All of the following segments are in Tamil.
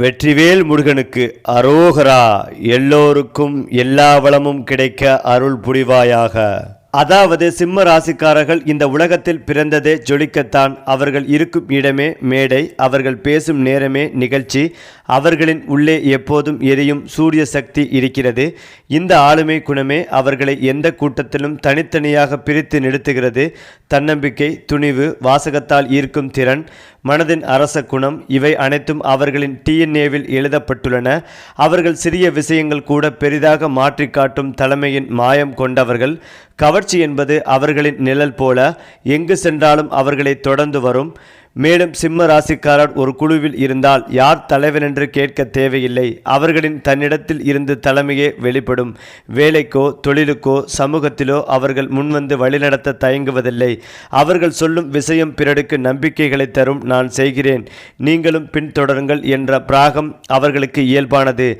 வெற்றிவேல் முருகனுக்கு அரோகரா. எல்லோருக்கும் எல்லா வளமும் கிடைக்க அருள் புரிவாயாக. அதாவது சிம்ம ராசிக்காரர்கள் இந்த உலகத்தில் பிறந்ததே ஜொலிக்கத்தான். அவர்கள் இருக்கும் இடமே மேடை அவர்கள் பேசும் நேரமே நிகழ்ச்சி அவர்களின் உள்ளே எப்போதும் எரியும் சூரிய சக்தி இருக்கிறது. இந்த ஆளுமை குணமே அவர்களை எந்த கூட்டத்திலும் தனித்தனியாக பிரித்து நிறுத்துகிறது. தன்னம்பிக்கை துணிவு வாசகத்தால் ஈர்க்கும் திறன் மனதின் அரச குணம் இவை அனைத்தும் அவர்களின் டிஎன்ஏவில் எழுதப்பட்டுள்ளன. அவர்கள் சிறிய விஷயங்கள் கூட பெரிதாக மாற்றி காட்டும் தலைமையின் மாயம் கொண்டவர்கள். கவர்ச்சி என்பது அவர்களின் நிழல் போல எங்கு சென்றாலும் அவர்களை தொடர்ந்து வரும். மேலும் சிம்ம ராசிக்காரர் ஒரு குழுவில் இருந்தால் யார் தலைவர் என்று கேட்க தேவையில்லை. அவர்களின் தன்னிடத்தில் இருந்து தலைமையே வெளிப்படும். வேலைக்கோ தொழிலுக்கோ சமூகத்திலோ அவர்கள் முன்வந்து வழிநடத்த தயங்குவதில்லை. அவர்கள் சொல்லும் விஷயம் பிறருக்கு நம்பிக்கைகளை தரும் நான் செய்கிறேன். நீங்களும் பின்தொடருங்கள் என்ற பிராகம் அவர்களுக்கு இயல்பானது.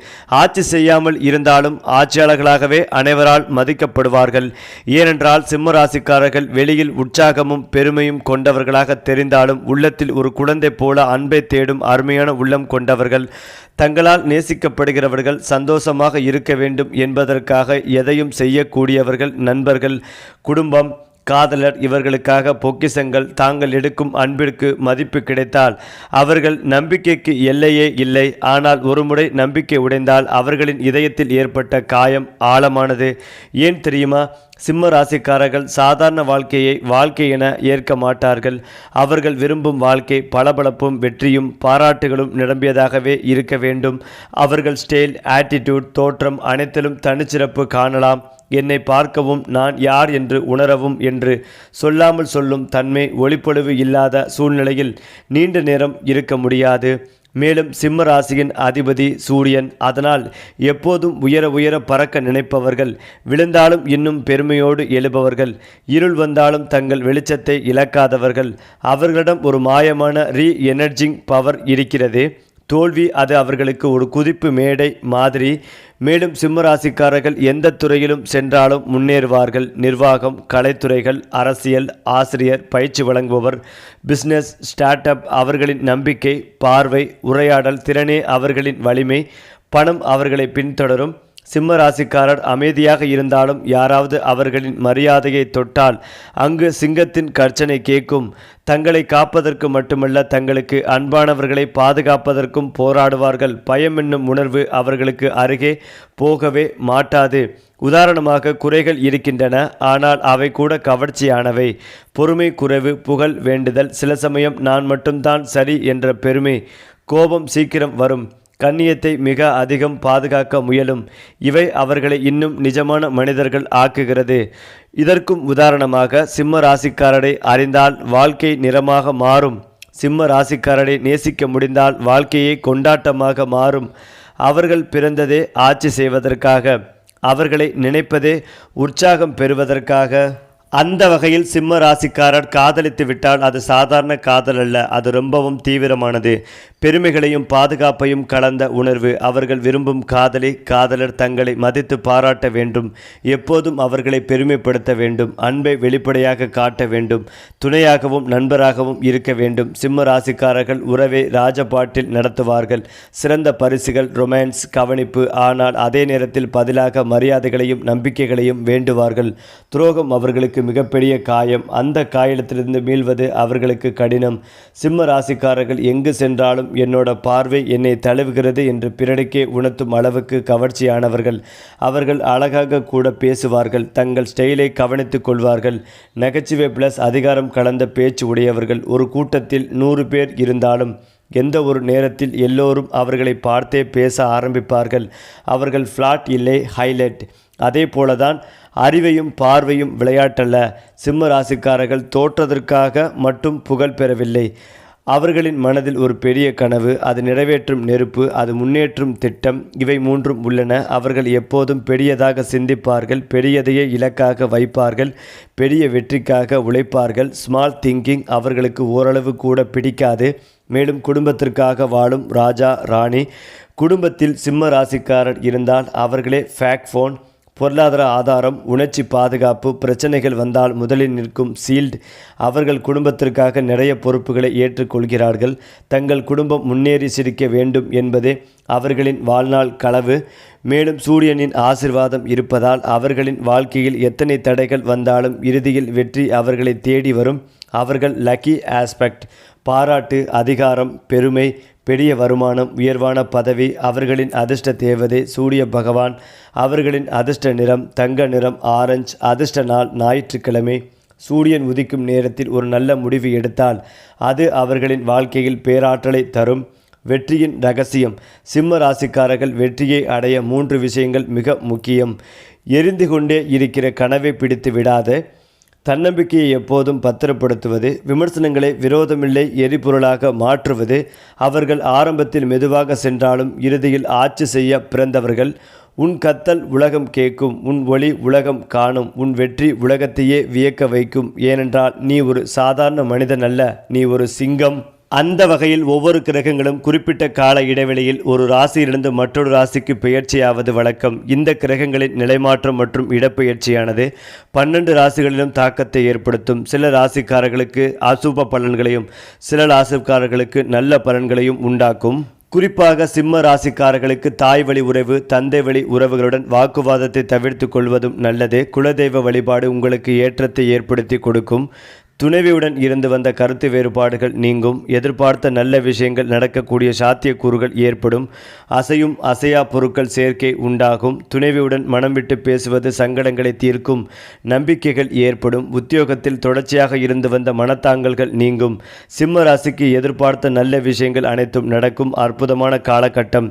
ஆட்சி செய்யாமல் இருந்தாலும் ஆட்சியாளர்களாகவே அனைவரால் மதிக்கப்படுவார்கள். ஏனென்றால் சிம்ம ராசிக்காரர்கள் வெளியில் உற்சாகமும் பெருமையும் கொண்டவர்களாக தெரிந்தாலும் உள்ளத்தில் ஒரு குழந்தை போல அன்பை தேடும் அருமையான உள்ளம் கொண்டவர்கள் தங்களால் நேசிக்கப்படுகிறவர்கள் சந்தோஷமாக இருக்க வேண்டும் என்பதற்காக எதையும் செய்யக்கூடியவர்கள் நண்பர்கள் குடும்பம் காதலர் இவர்களுக்காக பொக்கிசங்கள் தாங்கள் எடுக்கும் அன்பிற்கு மதிப்பு கிடைத்தால் அவர்கள் நம்பிக்கைக்கு எல்லையே இல்லை. ஆனால் ஒருமுறை நம்பிக்கை உடைந்தால் அவர்களின் இதயத்தில் ஏற்பட்ட காயம் ஆழமானது. ஏன் தெரியுமா? சிம்ம ராசிக்காரர்கள் சாதாரண வாழ்க்கையை வாழ்க்கை என ஏற்க மாட்டார்கள். அவர்கள் விரும்பும் வாழ்க்கை பளபளப்பும் வெற்றியும் பாராட்டுகளும் நிரம்பியதாகவே இருக்க வேண்டும். அவர்கள் ஸ்டைல் ஆட்டிடியூட் தோற்றம் அனைத்திலும் தனிச்சிறப்பு காணலாம். என்னை பார்க்கவும் நான் யார் என்று உணரவும் என்று சொல்லாமல் சொல்லும் தன்மை ஒளிப்பொழிவு இல்லாத சூழ்நிலையில் நீண்ட நேரம் இருக்க முடியாது. மேலும் சிம்ம ராசியின் அதிபதி சூரியன். அதனால் எப்போதும் உயர உயர பறக்க நினைப்பவர்கள் விழுந்தாலும் இன்னும் பெருமையோடு எழுபவர்கள் இருள் வந்தாலும் தங்கள் வெளிச்சத்தை இழக்காதவர்கள். அவர்களிடம் ஒரு மாயமான ரீ எனர்ஜிங் பவர் இருக்கிறது. தோல்வி அது அவர்களுக்கு ஒரு குதிப்பு மேடை மாதிரி. மேலும் சிம்மராசிக்காரர்கள் எந்த துறையிலும் சென்றாலும் முன்னேறுவார்கள். நிர்வாகம் கலைத்துறைகள் அரசியல் ஆசிரியர் பயிற்சி வழங்குபவர் பிஸ்னஸ் ஸ்டார்ட் அப் அவர்களின் நம்பிக்கை பார்வை உரையாடல் திறனே அவர்களின் வலிமை. பணம் அவர்களை பின்தொடரும். சிம்ம ராசிக்காரர் அமைதியாக இருந்தாலும் யாராவது அவர்களின் மரியாதையை தொட்டால் அங்கு சிங்கத்தின் கர்ச்சனை கேட்கும். தங்களை காப்பதற்கு மட்டுமல்ல தங்களுக்கு அன்பானவர்களை பாதுகாப்பதற்கும் போராடுவார்கள். பயம் என்னும் உணர்வு அவர்களுக்கு அருகே போகவே மாட்டாது. உதாரணமாக குறைகள் இருக்கின்றன ஆனால் அவை கூட கவர்ச்சியானவை. பொறுமை குறைவு புகழ் வேண்டுதல். சில சமயம் நான் மட்டும்தான் சரி என்ற பெருமை கோபம் சீக்கிரம் வரும். கண்ணியத்தை மிக அதிகம் பாதுகாக்க முயலும். இவை அவர்களை இன்னும் நிஜமான மனிதர்கள் ஆக்குகிறது. இதற்கும் உதாரணமாக சிம்ம ராசிக்காரரை அறிந்தால் வாழ்க்கை நிறமாக மாறும். சிம்ம ராசிக்காரரை நேசிக்க முடிந்தால் வாழ்க்கையை கொண்டாட்டமாக மாறும். அவர்கள் பிறந்ததே ஆட்சி செய்வதற்காக. அவர்களை நினைப்பதே உற்சாகம் பெறுவதற்காக. அந்த வகையில் சிம்ம ராசிக்காரர் காதலித்து விட்டால் அது சாதாரண காதல் அல்ல அது ரொம்பவும் தீவிரமானது. பெருமைகளையும் பாதுகாப்பையும் கலந்த உணர்வு அவர்கள் விரும்பும் காதலி காதலர் தங்களை மதித்து பாராட்ட வேண்டும் எப்போதும் அவர்களை பெருமைப்படுத்த வேண்டும் அன்பை வெளிப்படையாக காட்ட வேண்டும் துணையாகவும் நண்பராகவும் இருக்க வேண்டும். சிம்ம ராசிக்காரர்கள் உறவை ராஜபாட்டில் நடத்துவார்கள். சிறந்த பரிசுகள் ரொமான்ஸ் கவனிப்பு ஆனால் அதே நேரத்தில் பதிலாக மரியாதைகளையும் நம்பிக்கைகளையும் வேண்டுவார்கள். துரோகம் அவர்களுக்கு மிகப்பெரிய காயம். அந்த காயத்திலிருந்து மீள்வது அவர்களுக்கு கடினம். சிம்ம ராசிக்காரர்கள் எங்கு சென்றாலும் என்னோட பார்வை என்னை தழுவுகிறது என்று பிறருக்கே உணர்த்தும் அளவுக்கு கவர்ச்சியானவர்கள். அவர்கள் அழகாக கூட பேசுவார்கள். தங்கள் ஸ்டைலை கவனித்துக் கொள்வார்கள். நகைச்சுவை பிளஸ் அதிகாரம் கலந்த பேச்சு உடையவர்கள். ஒரு கூட்டத்தில் நூறு பேர் இருந்தாலும் எந்த ஒரு நேரத்தில் எல்லோரும் அவர்களை பார்த்தே பேச ஆரம்பிப்பார்கள். அவர்கள் ஃப்ளாட் இல்லை ஹைலைட் அதே போலதான் அறிவையும் பார்வையும் விளையாட்டல்ல. சிம்ம ராசிக்காரர்கள் தோற்றதற்காக மட்டும் புகழ் பெறவில்லை. அவர்களின் மனதில் ஒரு பெரிய கனவு அது நிறைவேற்றும் நெருப்பு அது முன்னேற்றும் திட்டம் இவை மூன்றும் உள்ளன. அவர்கள் எப்போதும் பெரியதாக சிந்திப்பார்கள் பெரியதையே இலக்காக வைப்பார்கள் பெரிய வெற்றிக்காக உழைப்பார்கள். ஸ்மால் திங்கிங் அவர்களுக்கு ஓரளவு கூட பிடிக்காது. மேலும் குடும்பத்திற்காக வாழும் ராஜா ராணி குடும்பத்தில் சிம்ம ராசிக்காரர் இருந்தால் அவர்களே ஃபேக் ஃபோன் பொருளாதார ஆதாரம் உணர்ச்சி பாதுகாப்பு பிரச்சனைகள் வந்தால் முதலில் நிற்கும் சீல்ட் அவர்கள் குடும்பத்திற்காக நிறைய பொறுப்புகளை ஏற்றுக்கொள்கிறார்கள். தங்கள் குடும்பம் முன்னேறி சிரிக்க வேண்டும் என்பதே அவர்களின் வாழ்நாள் களவு. மேலும் சூரியனின் ஆசிர்வாதம் இருப்பதால் அவர்களின் வாழ்க்கையில் எத்தனை தடைகள் வந்தாலும் இறுதியில் வெற்றி அவர்களை தேடி வரும். அவர்கள் லக்கி ஆஸ்பெக்ட் பாராட்டு அதிகாரம் பெருமை பெரிய வருமானம் உயர்வான பதவி அவர்களின் அதிர்ஷ்ட தேவதை சூரிய பகவான் அவர்களின் அதிர்ஷ்ட நிறம் தங்க நிறம் ஆரஞ்சு அதிர்ஷ்ட நாள் ஞாயிற்றுக்கிழமை. சூரியன் உதிக்கும் நேரத்தில் ஒரு நல்ல முடிவு எடுத்தால் அது அவர்களின் வாழ்க்கையில் பேராற்றலை தரும். வெற்றியின் ரகசியம். சிம்ம ராசிக்காரர்கள் வெற்றியை அடைய மூன்று விஷயங்கள் மிக முக்கியம். எரிந்து கொண்டே இருக்கிற கனவை பிடித்து விடாத. தன்னம்பிக்கையை எப்போதும் பத்திரப்படுத்துவது விமர்சனங்களை விரோதமில்லை எரிபொருளாக மாற்றுவது அவர்கள் ஆரம்பத்தில் மெதுவாக சென்றாலும் இறுதியில் ஆட்சி செய்ய பிறந்தவர்கள் உன் கத்தல் உலகம் கேட்கும் உன் ஒளி உலகம் காணும் உன் வெற்றி உலகத்தையே வியக்க வைக்கும் ஏனென்றால் நீ ஒரு சாதாரண மனிதன் அல்ல நீ ஒரு சிங்கம். அந்த வகையில் ஒவ்வொரு கிரகங்களும் குறிப்பிட்ட கால இடைவெளியில் ஒரு ராசியிலிருந்து மற்றொரு ராசிக்கு பெயர்ச்சியாவது வழக்கம். இந்த கிரகங்களின் நிலைமாற்றம் மற்றும் இடப்பெயர்ச்சியானது பன்னெண்டு ராசிகளிலும் தாக்கத்தை ஏற்படுத்தும். சில ராசிக்காரர்களுக்கு அசுப பலன்களையும் சில ராசிக்காரர்களுக்கு நல்ல பலன்களையும் உண்டாக்கும். குறிப்பாக சிம்ம ராசிக்காரர்களுக்கு தாய் வழி உறவு தந்தை வழி உறவுகளுடன் வாக்குவாதத்தை தவிர்த்து கொள்வதும் நல்லது. குலதெய்வ வழிபாடு உங்களுக்கு ஏற்றத்தை ஏற்படுத்தி கொடுக்கும். துணைவியுடன் இருந்து வந்த கருத்து வேறுபாடுகள் நீங்கும். எதிர்பார்த்த நல்ல விஷயங்கள் நடக்கக்கூடிய சாத்தியக்கூறுகள் ஏற்படும். அசையும் அசையா பொருட்கள் சேர்க்கை உண்டாகும். துணைவியுடன் மனம் விட்டு பேசுவது சங்கடங்களை தீர்க்கும். நம்பிக்கைகள் ஏற்படும். உத்தியோகத்தில் தொடர்ச்சியாக இருந்து வந்த மனத்தாங்கல்கள் நீங்கும். சிம்ம ராசிக்கு எதிர்பார்த்த நல்ல விஷயங்கள் அனைத்தும் நடக்கும். அற்புதமான காலகட்டம்.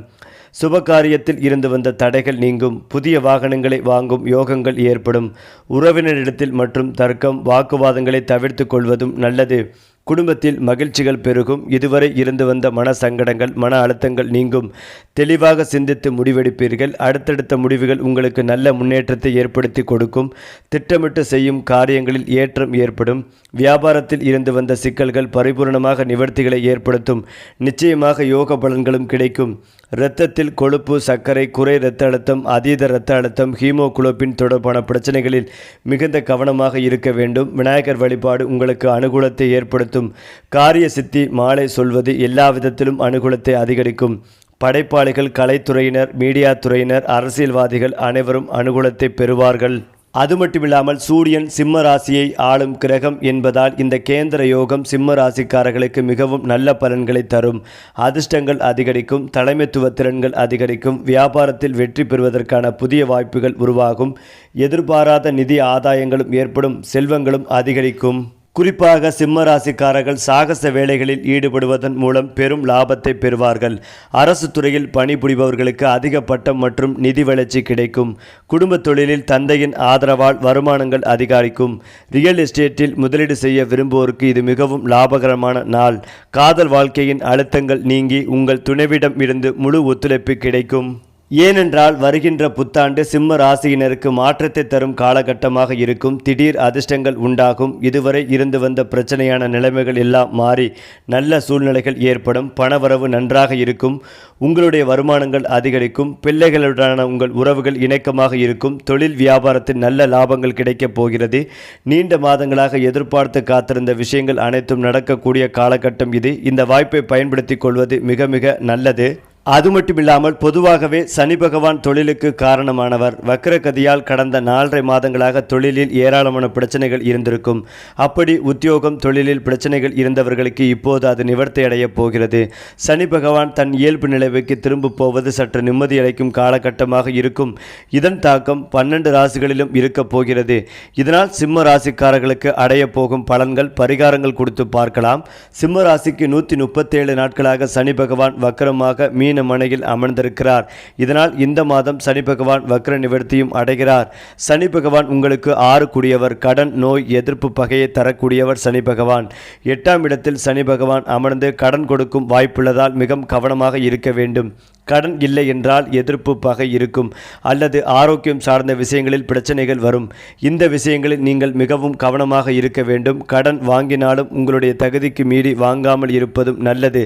சுபகாரியத்தில் இருந்து வந்த தடைகள் நீங்கும் புதிய வாகனங்களை வாங்கும் யோகங்கள் ஏற்படும். உறவினரிடத்தில் மற்றும் தர்க்கம் வாக்குவாதங்களை தவிர்த்து கொள்வதும் நல்லது. குடும்பத்தில் மகிழ்ச்சிகள் பெருகும். இதுவரை இருந்து வந்த மன சங்கடங்கள் மன அழுத்தங்கள் நீங்கும். தெளிவாக சிந்தித்து முடிவெடுப்பீர்கள். அடுத்தடுத்த முடிவுகள் உங்களுக்கு நல்ல முன்னேற்றத்தை ஏற்படுத்தி கொடுக்கும். திட்டமிட்டு செய்யும் காரியங்களில் ஏற்றம் ஏற்படும். வியாபாரத்தில் இருந்து வந்த சிக்கல்கள் பரிபூர்ணமாக நிவர்த்திகளை ஏற்படுத்தும். நிச்சயமாக யோக பலன்களும் கிடைக்கும். இரத்தத்தில் கொழுப்பு சர்க்கரை குறை இரத்த அழுத்தம் அதீத இரத்த அழுத்தம் ஹீமோகுளோபின் தொடர்பான பிரச்சனைகளில் மிகுந்த கவனமாக இருக்க வேண்டும். விநாயகர் வழிபாடு உங்களுக்கு அனுகூலத்தை ஏற்படுத்தும். காரிய சித்தி மாலை சொல்வது எல்லா விதத்திலும் அனுகூலத்தை அதிகரிக்கும். படைப்பாளிகள் கலைத்துறையினர் மீடியா துறையினர் அரசியல்வாதிகள் அனைவரும் அனுகூலத்தை பெறுவார்கள். அது மட்டுமில்லாமல் சூரியன் சிம்ம ராசியை ஆளும் கிரகம் என்பதால் இந்த கேந்திர யோகம் சிம்ம ராசிக்காரர்களுக்கு மிகவும் நல்ல பலன்களை தரும். அதிர்ஷ்டங்கள் அதிகரிக்கும் தலைமைத்துவ திறன்கள் அதிகரிக்கும் வியாபாரத்தில் வெற்றி பெறுவதற்கான புதிய வாய்ப்புகள் உருவாகும். எதிர்பாராத நிதி ஆதாயங்களும் ஏற்படும் செல்வங்களும் அதிகரிக்கும். குறிப்பாக சிம்ம ராசிக்காரர்கள் சாகச வேலைகளில் ஈடுபடுவதன் மூலம் பெரும் லாபத்தை பெறுவார்கள். அரசு துறையில் பணிபுரிபவர்களுக்கு அதிக பட்டம் மற்றும் நிதி வளர்ச்சி கிடைக்கும். குடும்ப தொழிலில் தந்தையின் ஆதரவால் வருமானங்கள் அதிகரிக்கும். ரியல் எஸ்டேட்டில் முதலீடு செய்ய விரும்புவோருக்கு இது மிகவும் லாபகரமான நாள். காதல் வாழ்க்கையின் அழுத்தங்கள் நீங்கி உங்கள் துணைவிடம் இருந்து முழு ஒத்துழைப்பு கிடைக்கும். ஏனென்றால் வருகின்ற புத்தாண்டு சிம்ம ராசியினருக்கு மாற்றத்தை தரும் காலகட்டமாக இருக்கும். திடீர் அதிர்ஷ்டங்கள் உண்டாகும். இதுவரை இருந்து வந்த பிரச்சனையான நிலைமைகள் எல்லாம் மாறி நல்ல சூழ்நிலைகள் ஏற்படும். பணவரவு நன்றாக இருக்கும். உங்களுடைய வருமானங்கள் அதிகரிக்கும். பிள்ளைகளுடனான உங்கள் உறவுகள் இணக்கமாக இருக்கும். தொழில் வியாபாரத்தில் நல்ல லாபங்கள் கிடைக்கப் போகிறது. நீண்ட மாதங்களாக எதிர்பார்த்து காத்திருந்த விஷயங்கள் அனைத்தும் நடக்கக்கூடிய காலகட்டம் இது. இந்த வாய்ப்பை பயன்படுத்திக் கொள்வது மிக மிக நல்லது. அது மட்டும் இல்லாமல் பொதுவாகவே சனி பகவான் தொழிலுக்கு காரணமானவர். வக்கரகதியால் கடந்த நாலரை மாதங்களாக தொழிலில் ஏராளமான பிரச்சனைகள் இருந்திருக்கும். அப்படி உத்தியோகம் தொழிலில் பிரச்சனைகள் இருந்தவர்களுக்கு இப்போது அது நிவர்த்தி அடையப் போகிறது. சனி பகவான் தன் இயல்பு நிலைவுக்கு திரும்ப போவது சற்று நிம்மதி அளிக்கும் காலகட்டமாக இருக்கும். இதன் தாக்கம் பன்னெண்டு ராசிகளிலும் இருக்கப் போகிறது. இதனால் சிம்ம ராசிக்காரர்களுக்கு அடையப் போகும் பலன்கள் பரிகாரங்கள் கொடுத்து பார்க்கலாம். சிம்ம ராசிக்கு நூற்றி முப்பத்தேழு நாட்களாக சனி பகவான் வக்கரமாக மீன் மனையில் அமர்ந்திருக்கிறார். இதனால் இந்த மாதம் சனி பகவான் வக்ர நிவர்த்தியும் அடைகிறார். சனி பகவான் உங்களுக்கு ஆறு கூடியவர் கடன் நோய் எதிர்ப்பு பகையை தரக்கூடியவர் சனி பகவான். எட்டாம் இடத்தில் சனி பகவான் அமர்ந்து கடன் கொடுக்கும் வாய்ப்புள்ளதால் மிகவும் கவனமாக இருக்க வேண்டும். கடன் இல்லை என்றால் எதிர்ப்பு பகை இருக்கும். அல்லது ஆரோக்கியம் சார்ந்த விஷயங்களில் பிரச்சனைகள் வரும். இந்த விஷயங்களில் நீங்கள் மிகவும் கவனமாக இருக்க வேண்டும். கடன் வாங்கினாலும் உங்களுடைய தகுதிக்கு மீறி வாங்காமல் இருப்பதும் நல்லது.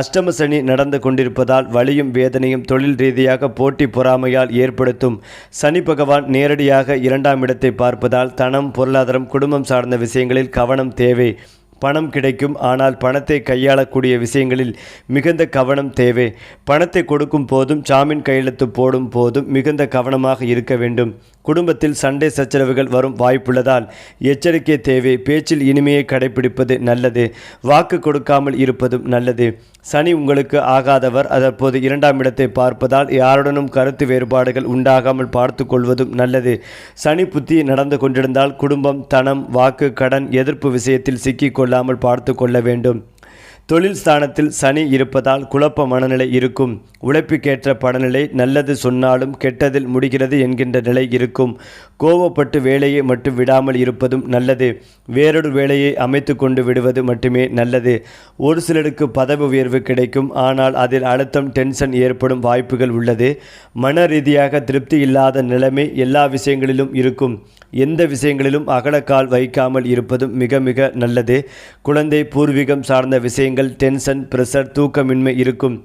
அஷ்டம சனி நடந்து கொண்டிருப்பதால் வலியும் வேதனையும் தொழில் ரீதியாக போட்டி பொறாமையால் ஏற்படுத்தும். சனி பகவான் நேரடியாக இரண்டாம் இடத்தை பார்ப்பதால் தனம் பொருளாதாரம் குடும்பம் சார்ந்த விஷயங்களில் கவனம் தேவை. பணம் கிடைக்கும் ஆனால் பணத்தை கையாளக்கூடிய விஷயங்களில் மிகுந்த கவனம் தேவை. பணத்தை கொடுக்கும் போதும் ஜாமீன் கையெழுத்து போடும் போதும் மிகுந்த கவனமாக இருக்க வேண்டும். குடும்பத்தில் சண்டை சச்சரவுகள் வரும் வாய்ப்புள்ளதால் எச்சரிக்கை தேவை பேச்சில் இனிமையை கடைபிடிப்பது நல்லது வாக்கு கொடுக்காமல் இருப்பதும் நல்லது. சனி உங்களுக்கு ஆகாதவர் அதற்போது இரண்டாம் இடத்தை பார்ப்பதால் யாருடனும் கருத்து வேறுபாடுகள் உண்டாகாமல் பார்த்து கொள்வதும் நல்லது. சனி புத்தி நடந்து கொண்டிருந்தால் குடும்பம் தனம் வாக்கு கடன் எதிர்ப்பு விஷயத்தில் சிக்கிக்கொள்ளாமல் பார்த்து கொள்ள வேண்டும். தொழில் ஸ்தானத்தில் சனி இருப்பதால் குழப்ப மனநிலை இருக்கும். உழைப்புக்கேற்ற படநிலை நல்லது சொன்னாலும் கெட்டதில் முடிகிறது என்கின்ற நிலை இருக்கும். கோவப்பட்டு வேலையை மட்டும் விடாமல் இருப்பதும் நல்லது. வேறொரு வேலையை அமைத்து கொண்டு விடுவது மட்டுமே நல்லது. ஒரு சிலருக்கு பதவி உயர்வு கிடைக்கும். ஆனால் அதில் அழுத்தம் டென்ஷன் ஏற்படும் வாய்ப்புகள் உள்ளது. மன ரீதியாக திருப்தி இல்லாத நிலைமை எல்லா விஷயங்களிலும் இருக்கும். எந்த விஷயங்களிலும் அகலக்கால் வைக்காமல் இருப்பதும் மிக மிக நல்லது. குழந்தை பூர்வீகம் சார்ந்த விஷயங்கள் டென்ஷன் பிரஷர் தூக்கமின்மை இருக்கும்.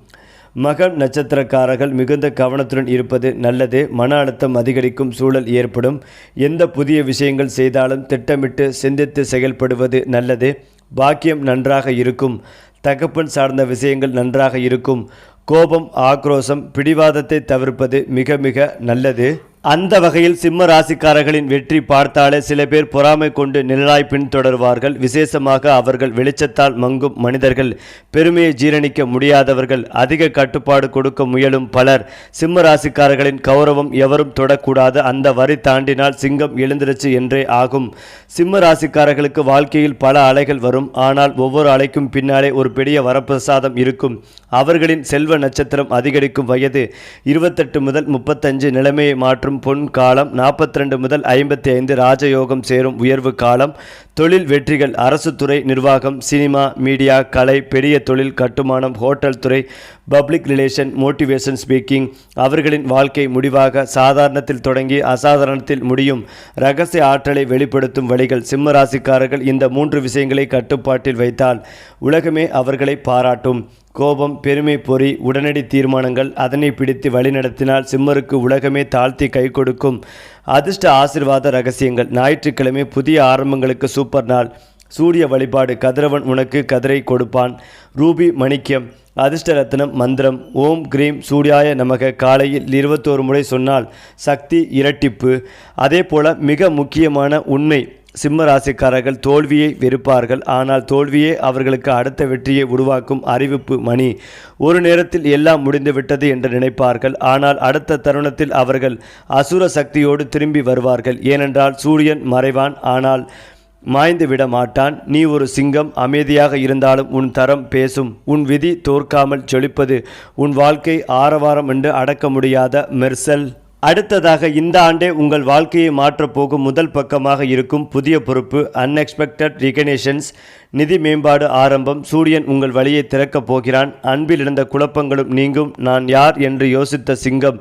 மகம் நட்சத்திரக்காரர்கள் மிகுந்த கவனத்துடன் இருப்பது நல்லது. மன அழுத்தம் அதிகரிக்கும் சூழல் ஏற்படும். எந்த புதிய விஷயங்கள் செய்தாலும் திட்டமிட்டு சிந்தித்து செயல்படுவது நல்லது. பாக்கியம் நன்றாக இருக்கும். தகப்பன் சார்ந்த விஷயங்கள் நன்றாக இருக்கும். கோபம் ஆக்ரோஷம் பிடிவாதத்தை தவிர்ப்பது மிக மிக நல்லது. அந்த வகையில் சிம்ம ராசிக்காரர்களின் வெற்றி பார்த்தாலே சில பேர் பொறாமை கொண்டு நிழலாய் பின்தொடர்வார்கள். விசேஷமாக அவர்கள் வெளிச்சத்தால் மங்கும் மனிதர்கள். பெருமையை ஜீரணிக்க முடியாதவர்கள். அதிக கட்டுப்பாடு கொடுக்க முயலும் பலர். சிம்ம ராசிக்காரர்களின் கௌரவம் எவரும் தொடக்கூடாது. அந்த வரி தாண்டினால் சிங்கம் எழுந்திருச்சு என்றே ஆகும். சிம்ம ராசிக்காரர்களுக்கு வாழ்க்கையில் பல அலைகள் வரும். ஆனால் ஒவ்வொரு அலைக்கும் பின்னாலே ஒரு பெரிய வரப்பிரசாதம் இருக்கும். அவர்களின் செல்வ நட்சத்திரம் அதிகரிக்கும் வயது இருபத்தெட்டு முதல் முப்பத்தஞ்சு நிலைமையை மாற்றும் பொன் காலம் நாற்பத்தி ரெண்டு முதல் ஐம்பத்தி ஐந்து ராஜயோகம் சேரும் உயர்வு காலம். தொழில் வெற்றிகள் அரசு துறை நிர்வாகம் சினிமா மீடியா கலை பெரிய தொழில் கட்டுமானம் ஹோட்டல் துறை பப்ளிக் ரிலேஷன் மோட்டிவேஷன் ஸ்பீக்கிங். அவர்களின் வாழ்க்கை முடிவாக சாதாரணத்தில் தொடங்கி அசாதாரணத்தில் முடியும். ரகசிய ஆற்றலை வெளிப்படுத்தும் வழிகள் சிம்ம ராசிக்காரர்கள் இந்த மூன்று விஷயங்களை கட்டுப்பாட்டில் வைத்தால் உலகமே அவர்களை பாராட்டும். கோபம் பெருமை பொறி உடனடி தீர்மானங்கள் அதனை பிடித்து வழிநடத்தினால் சிம்மருக்கு உலகமே தாழ்த்தி கை கொடுக்கும். அதிர்ஷ்ட ஆசிர்வாத ரகசியங்கள். ஞாயிற்றுக்கிழமை புதிய ஆரம்பங்களுக்கு சூப்பர் நாள். சூரிய வழிபாடு. கதிரவன் உனக்கு கதிரை கொடுப்பான். ரூபி மணிக்கியம் அதிர்ஷ்ட ரத்னம் மந்திரம். ஓம் கிரீம் சூர்யாய நமக. காலையில் இருபத்தோரு முறை சொன்னால் சக்தி இரட்டிப்பு. அதே போல மிக முக்கியமான உண்மை. சிம்ம ராசிக்காரர்கள் தோல்வியை வெறுப்பார்கள். ஆனால் தோல்வியே அவர்களுக்கு அடுத்த வெற்றியை உருவாக்கும் அறிவிப்பு மணி. ஒரு நேரத்தில் எல்லாம் முடிந்துவிட்டது என்று நினைப்பார்கள். ஆனால் அடுத்த தருணத்தில் அவர்கள் அசுர சக்தியோடு திரும்பி வருவார்கள். ஏனென்றால் சூரியன் மறைவான். ஆனால் மாய்ந்து விட மாட்டான். நீ ஒரு சிங்கம் அமைதியாக இருந்தாலும் உன் தரம் பேசும். உன் விதி தோற்காமல் செழிப்பது உன் வாழ்க்கை ஆரவாரம் என்று அடக்க முடியாத மெர்சல் அடுத்ததாக இந்த ஆண்டே உங்கள் வாழ்க்கையை மாற்றப் போகும் முதல் பக்கமாக இருக்கும் புதிய பொறுப்பு அன்எக்ஸ்பெக்டட் ரிகனேஷன்ஸ் நிதி மேம்பாடு ஆரம்பம். சூரியன் உங்கள் வழியை திறக்கப் போகிறான். அன்பில் இருந்த குழப்பங்களும் நீங்கும். நான் யார் என்று யோசித்த சிங்கம்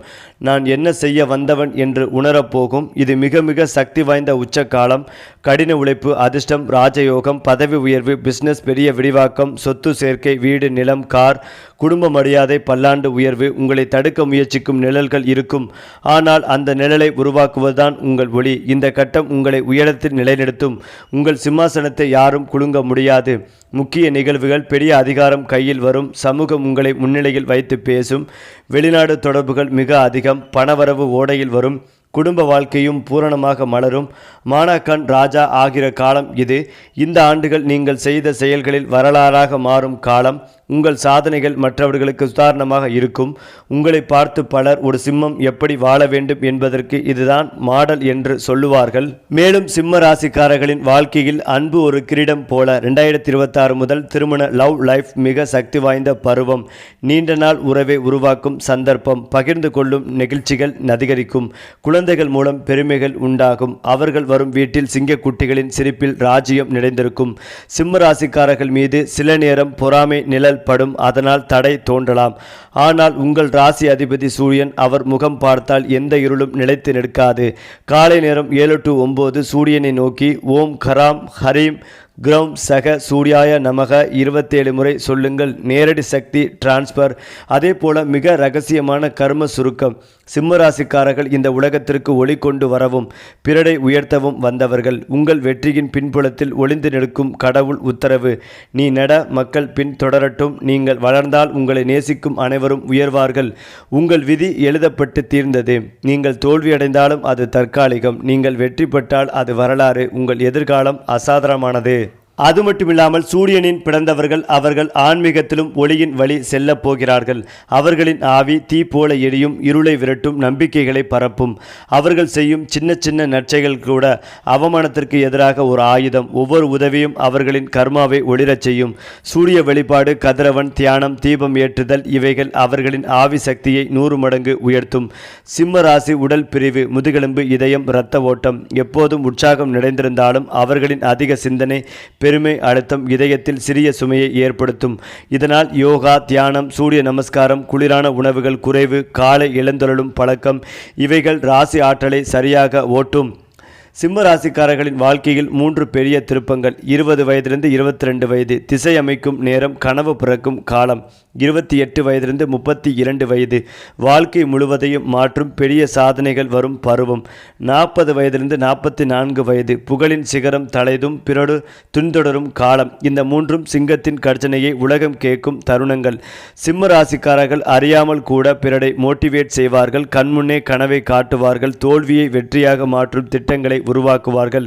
நான் என்ன செய்ய வந்தவன் என்று உணரப்போகும் இது மிக மிக சக்தி வாய்ந்த உச்ச காலம் கடின உழைப்பு அதிர்ஷ்டம் ராஜயோகம் பதவி உயர்வு பிஸ்னஸ் பெரிய விரிவாக்கம் சொத்து சேர்க்கை வீடு நிலம் கார் குடும்ப மரியாதை பல்லாண்டு உயர்வு உங்களை தடுக்க முயற்சிக்கும் நிழல்கள் இருக்கும். ஆனால் அந்த நிழலை உருவாக்குவதுதான் உங்கள் ஒளி. இந்த கட்டம் உங்களை உயரத்தில் நிலைநிறுத்தும். உங்கள் சிம்மாசனத்தை யாரும் குலுங்க முடியாது. முக்கிய நிகழ்வுகள் பெரிய அதிகாரம் கையில் வரும். சமூகம் உங்களை முன்னிலையில் வைத்து பேசும். வெளிநாடு தொடர்புகள் மிக அதிகம். பணவரவு ஓடையில் வரும். குடும்ப வாழ்க்கையும் பூரணமாக மலரும். மானாக்கன் ராஜா ஆகிற காலம் இது. இந்த ஆண்டுகள் நீங்கள் செய்த செயல்களில் வரலாறாக மாறும் காலம். உங்கள் சாதனைகள் மற்றவர்களுக்கு உதாரணமாக இருக்கும். உங்களை பார்த்து பலர் ஒரு சிம்மம் எப்படி வாழ வேண்டும் என்பதற்கு இதுதான் மாடல் என்று சொல்லுவார்கள். மேலும் சிம்ம ராசிக்காரர்களின் வாழ்க்கையில் அன்பு ஒரு கிரீடம் போல ரெண்டாயிரத்தி இருபத்தாறு முதல் திருமண லவ் லைஃப் மிக சக்தி வாய்ந்த பருவம். நீண்ட நாள் உறவை உருவாக்கும் சந்தர்ப்பம் பகிர்ந்து கொள்ளும் நிகழ்ச்சிகள் அதிகரிக்கும் குழந்தைகள் மூலம் பெருமைகள் உண்டாகும். அவர்கள் வரும் வீட்டில் சிங்கக்குட்டிகளின் சிரிப்பில் ராஜ்யம் நிறைந்திருக்கும். சிம்ம ராசிக்காரர்கள் மீது சில நேரம் பொறாமை நிழல் படும் அதனால் தடை தோன்றலாம். ஆனால் உங்கள் ராசி அதிபதி சூரியன் அவர் முகம் பார்த்தால் எந்த இருளும் நிலைத்து நிற்காது. காலை நேரம் ஏழு டு ஒம்பது சூரியனை நோக்கி ஓம் கராம் ஹரீம் கிரௌம் சக சூர்யாய நமக இருபத்தேழு முறை சொல்லுங்கள். நேரடி சக்தி டிரான்ஸ்பர். அதே போல மிக ரகசியமான கர்ம சுருக்கம். சிம்மராசிக்காரர்கள் இந்த உலகத்திற்கு ஒளி கொண்டு வரவும் பிறடை உயர்த்தவும் வந்தவர்கள் உங்கள் வெற்றியின் பின்புலத்தில் ஒளிந்து நிற்கும் கடவுள் உத்தரவு. நீ நட மக்கள் பின் தொடரட்டும் நீங்கள் வளர்ந்தால் உங்களை நேசிக்கும் அனைவரும் உயர்வார்கள். உங்கள் விதி எழுதப்பட்டு தீர்ந்தது. நீங்கள் தோல்வியடைந்தாலும் அது தற்காலிகம். நீங்கள் வெற்றி பெற்றால் அது வரலாறு. உங்கள் எதிர்காலம் அசாதாரணமானது. அது மட்டுமில்லாமல் சூரியனின் பிறந்தவர்கள் அவர்கள் ஆன்மீகத்திலும் ஒளியின் வழி செல்லப் போகிறார்கள். அவர்களின் ஆவி தீ போல எரியும் இருளை விரட்டும் நம்பிக்கைகளை பரப்பும். அவர்கள் செய்யும் சின்ன சின்ன நற்சைகள் கூட அவமானத்திற்கு எதிராக ஒரு ஆயுதம். ஒவ்வொரு உதவியும் அவர்களின் கர்மாவை ஒளிரச் செய்யும். சூரிய வழிபாடு கதிரவன் தியானம் தீபம் ஏற்றுதல் இவைகள் அவர்களின் ஆவி சக்தியை நூறு மடங்கு உயர்த்தும். சிம்ம ராசி உடல் பிரிவு முதுகெலும்பு இதயம் இரத்த ஓட்டம். எப்போதும் உற்சாகம் நிறைந்திருந்தாலும் அவர்களின் அதிக சிந்தனை பெருமை அழுத்தம் இதயத்தில் சிறிய சுமையை ஏற்படுத்தும். இதனால் யோகா தியானம் சூரிய நமஸ்காரம் குளிரான உணவுகள் குறைவு காலை எழுந்தொழலும் பழக்கம் இவைகள் ராசி ஆற்றலை சரியாக ஓட்டும். சிம்ம ராசிக்காரர்களின் வாழ்க்கையில் மூன்று பெரிய திருப்பங்கள். இருபது வயதிலிருந்து இருபத்தி ரெண்டு வயது திசை அமைக்கும் நேரம் கனவு பிறக்கும் காலம். இருபத்தி எட்டு வயதிலிருந்து முப்பத்தி இரண்டு வயது. வாழ்க்கை முழுவதையும் மாற்றும் பெரிய சாதனைகள் வரும் பருவம். நாற்பது வயதிலிருந்து நாற்பத்தி நான்கு வயது. புகழின் சிகரம் தலைதும் பிறடு துன்தொடரும் காலம். இந்த மூன்றும் சிங்கத்தின் கர்ஜனையை உலகம் கேட்கும் தருணங்கள். சிம்ம ராசிக்காரர்கள் அறியாமல் கூட பிறடை மோட்டிவேட் செய்வார்கள். கண்முன்னே கனவை காட்டுவார்கள். தோல்வியை வெற்றியாக மாற்றும் திட்டங்களை உருவாக்குவார்கள்.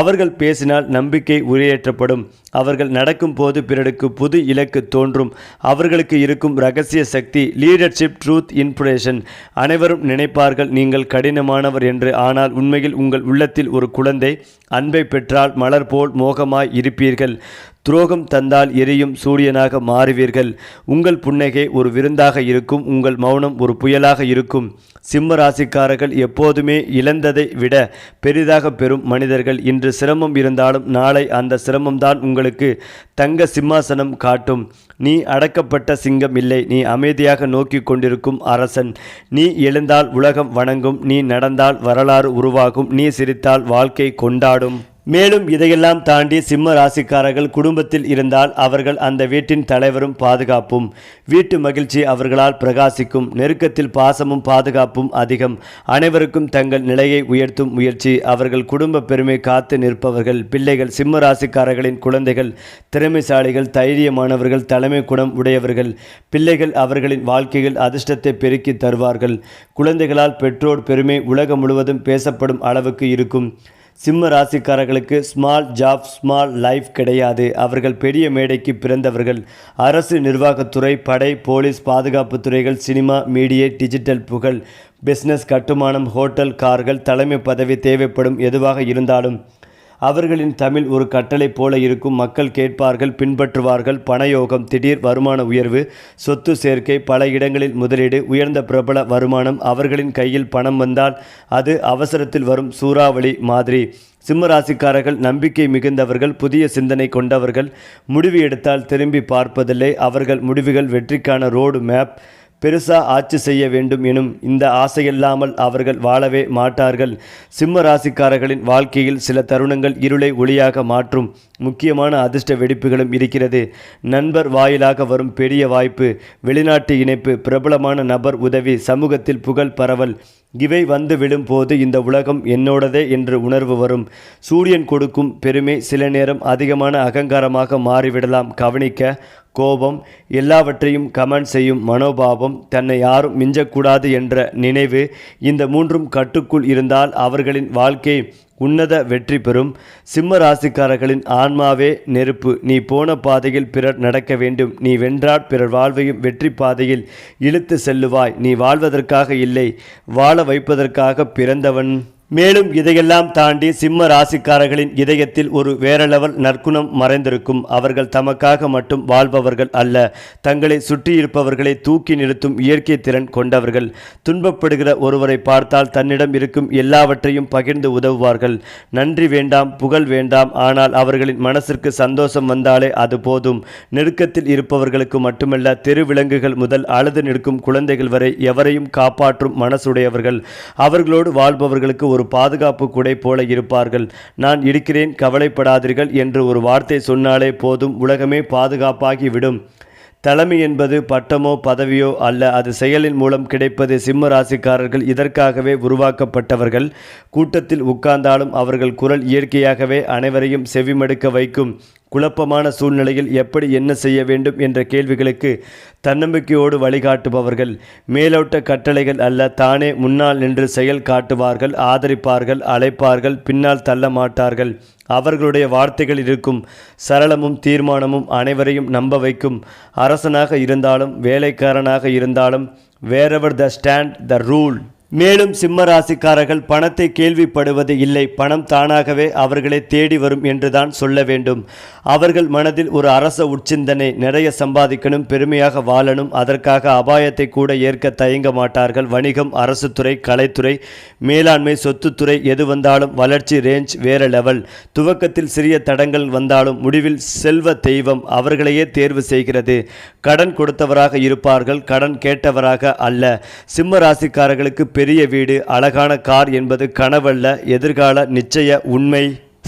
அவர்கள் பேசினால் நம்பிக்கை உரையேற்றப்படும். அவர்கள் நடக்கும் போது பிறருக்கு புது இலக்கு தோன்றும். அவர்களுக்கு இருக்கும் ரகசிய சக்தி லீடர்ஷிப் ட்ரூத் இன்ஃபுரேஷன் அனைவரும் நினைப்பார்கள் நீங்கள் கடினமானவர் என்று. ஆனால் உண்மையில் உங்கள் உள்ளத்தில் ஒரு குழந்தை அன்பை பெற்றால் மலர் போல் மோகமாய் இருப்பீர்கள். துரோகம் தந்தால் எரியும் சூரியனாக மாறுவீர்கள். உங்கள் புன்னகை ஒரு விருந்தாக இருக்கும். உங்கள் மௌனம் ஒரு புயலாக இருக்கும். சிம்ம ராசிக்காரர்கள் எப்போதுமே இழந்ததை விட பெரிதாக பெறும் மனிதர்கள் இன்று சிரமம் இருந்தாலும் நாளை அந்த சிரமம்தான் உங்களுக்கு தங்க சிம்மாசனம் காட்டும். நீ அடக்கப்பட்ட சிங்கம் இல்லை. நீ அமைதியாக நோக்கி கொண்டிருக்கும் அரசன். நீ எழுந்தால் உலகம் வணங்கும். நீ நடந்தால் வரலாறு உருவாகும். நீ சிரித்தால் வாழ்க்கை கொண்டாடும். மேலும் இதையெல்லாம் தாண்டி சிம்ம ராசிக்காரர்கள் குடும்பத்தில் இருந்தால் அவர்கள் அந்த வீட்டின் தலைவரும் பாதுகாப்பும். வீட்டு மகிழ்ச்சி அவர்களால் பிரகாசிக்கும். நெருக்கத்தில் பாசமும் பாதுகாப்பும் அதிகம். அனைவருக்கும் தங்கள் நிலையை உயர்த்தும் முயற்சி. அவர்கள் குடும்ப பெருமை காத்து நிற்பவர்கள். பிள்ளைகள் சிம்ம ராசிக்காரர்களின் குழந்தைகள் திறமைசாலிகள் தைரியமானவர்கள் தலைமை குணம் உடையவர்கள். பிள்ளைகள் அவர்களின் வாழ்க்கையில் அதிர்ஷ்டத்தை பெருக்கி தருவார்கள். குழந்தைகளால் பெற்றோர் பெருமை உலகம் முழுவதும் பேசப்படும் அளவுக்கு இருக்கும். சிம்ம ராசிக்காரர்களுக்கு ஸ்மால் ஜாப் ஸ்மால் லைஃப் கிடையாது. அவர்கள் பெரிய மேடைக்கு பிறந்தவர்கள். அரசு நிர்வாகத்துறை படை போலீஸ் பாதுகாப்பு துறைகள் சினிமா மீடியா டிஜிட்டல் புகழ் பிஸ்னஸ் கட்டுமானம் ஹோட்டல் கார்கள் தலைமை பதவி தேவைப்படும் எதுவாக இருந்தாலும் அவர்களின் தமிழ் ஒரு கட்டளை போல இருக்கும். மக்கள் கேட்பார்கள் பின்பற்றுவார்கள். பணயோகம் திடீர் வருமான உயர்வு சொத்து சேர்க்கை பல இடங்களில் முதலீடு உயர்ந்த பிரபல வருமானம் அவர்களின் கையில் பணம் வந்தால் அது அவசரத்தில் வரும் சூறாவளி மாதிரி. சிம்மராசிக்காரர்கள் நம்பிக்கை மிகுந்தவர்கள் புதிய சிந்தனை கொண்டவர்கள். முடிவு எடுத்தால் திரும்பி பார்ப்பதில்லை. அவர்கள் முடிவுகள் வெற்றிக்கான ரோடு மேப் பெருசா ஆட்சி செய்ய வேண்டும் எனும் இந்த ஆசையில்லாமல் அவர்கள் வாழவே மாட்டார்கள். சிம்ம ராசிக்காரர்களின் வாழ்க்கையில் சில தருணங்கள் இருளை ஒளியாக மாற்றும் முக்கியமான அதிர்ஷ்ட வெடிப்புகளும் இருக்கிறது. நண்பர் வாயிலாக வரும் பெரிய வாய்ப்பு வெளிநாட்டு இணைப்பு பிரபலமான நபர் உதவி சமூகத்தில் புகழ் பரவல் இவை வந்து விழும்போது இந்த உலகம் என்னோடதே என்று உணர்வு வரும். சூரியன் கொடுக்கும் பெருமை சில நேரம் அதிகமான அகங்காரமாக மாறிவிடலாம். கவனிக்க கோபம் எல்லாவற்றையும் கமெண்ட் செய்யும் மனோபாவம் தன்னை யாரும் மிஞ்சக்கூடாது என்ற நினைவு இந்த மூன்றும் கட்டுக்குள் இருந்தால் அவர்களின் வாழ்க்கை உன்னத வெற்றி பெறும். சிம்ம ராசிக்காரர்களின் ஆன்மாவே நெருப்பு. நீ போன பாதையில் பிறர் நடக்க வேண்டும். நீ வென்றால் பிறர் வாழ்வையும் வெற்றி பாதையில் இழுத்து செல்லுவாய். நீ வாழ்வதற்காக இல்லை வாழ வைப்பதற்காக பிறந்தவன். மேலும் இதையெல்லாம் தாண்டி சிம்ம ராசிக்காரர்களின் இதயத்தில் ஒரு வேற லெவல் நற்குணம் மறைந்திருக்கும். அவர்கள் தமக்காக மட்டும் வாழ்பவர்கள் அல்ல. தங்களை சுற்றியிருப்பவர்களை தூக்கி நிறுத்தும் இயற்கை திறன் கொண்டவர்கள். துன்பப்படுகிற ஒருவரை பார்த்தால் தன்னிடம் இருக்கும் எல்லாவற்றையும் பகிர்ந்து உதவுவார்கள். நன்றி வேண்டாம் புகழ் வேண்டாம். ஆனால் அவர்களின் மனசிற்கு சந்தோஷம் வந்தாலே அது போதும். நெருக்கத்தில் இருப்பவர்களுக்கு மட்டுமல்ல தெருவிலங்குகள் முதல் அழுது நிற்கும் குழந்தைகள் வரை எவரையும் காப்பாற்றும் மனசுடையவர்கள். அவர்களோடு வாழ்பவர்களுக்கு ஒரு பாதுகாப்பு குடை போல இருப்பார்கள். நான் இருக்கிறேன் கவலைப்படாதீர்கள் என்று ஒரு வார்த்தை சொன்னாலே போதும் உலகமே பாதுகாப்பாகிவிடும் தலைமை என்பது பட்டமோ பதவியோ அல்ல. அது செயலின் மூலம் கிடைப்பது சிம்ம ராசிக்காரர்கள் இதற்காகவே உருவாக்கப்பட்டவர்கள். கூட்டத்தில் உட்கார்ந்தாலும் அவர்கள் குரல் இயற்கையாகவே அனைவரையும் செவிமடுக்க வைக்கும். குழப்பமான சூழ்நிலையில் எப்படி என்ன செய்ய வேண்டும் என்ற கேள்விகளுக்கு தன்னம்பிக்கையோடு வழிகாட்டுபவர்கள். மேலோட்ட கட்டளைகள் அல்ல தானே முன்னால் நின்று செயல் காட்டுவார்கள் ஆதரிப்பார்கள் அழைப்பார்கள் பின்னால் தள்ள மாட்டார்கள். அவர்களுடைய வார்த்தைகள் இருக்கும். சரளமும் தீர்மானமும் அனைவரையும் நம்ப வைக்கும். அரசனாக இருந்தாலும் வேலைக்காரனாக இருந்தாலும் வேறெவர் த ஸ்டாண்ட் த ரூல் மேலும் சிம்ம ராசிக்காரர்கள் பணத்தை கேள்விப்படுவது இல்லை பணம் தானாகவே அவர்களை தேடி வரும் என்றுதான் சொல்ல வேண்டும். அவர்கள் மனதில் ஒரு அரச உட்சிந்தனை நிறைய சம்பாதிக்கணும் பெருமையாக வாழணும் அதற்காக அபாயத்தை கூட ஏற்க தயங்க மாட்டார்கள். வணிகம் அரசு துறை கலைத்துறை மேலாண்மை சொத்துத்துறை எது வந்தாலும் வளர்ச்சி ரேஞ்ச் வேற லெவல் துவக்கத்தில் சிறிய தடங்கள் வந்தாலும் முடிவில் செல்வ தெய்வம் அவர்களையே தேர்வு செய்கிறது. கடன் கொடுத்தவராக இருப்பார்கள் கடன் கேட்டவராக அல்ல. சிம்ம ராசிக்காரர்களுக்கு பெரிய வீடு அழகான கார் என்பது கனவல்ல எதிர்கால நிச்சய உண்மை.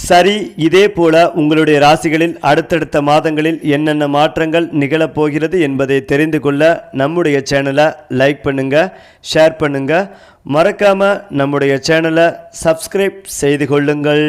சரி இதே போல உங்களுடைய ராசிகளில் அடுத்தடுத்த மாதங்களில் என்னென்ன மாற்றங்கள் நிகழப்போகிறது என்பதை தெரிந்து கொள்ள நம்முடைய சேனலை லைக் பண்ணுங்க ஷேர் பண்ணுங்க. மறக்காம நம்முடைய சேனலை சப்ஸ்கிரைப் செய்து கொள்ளுங்கள்.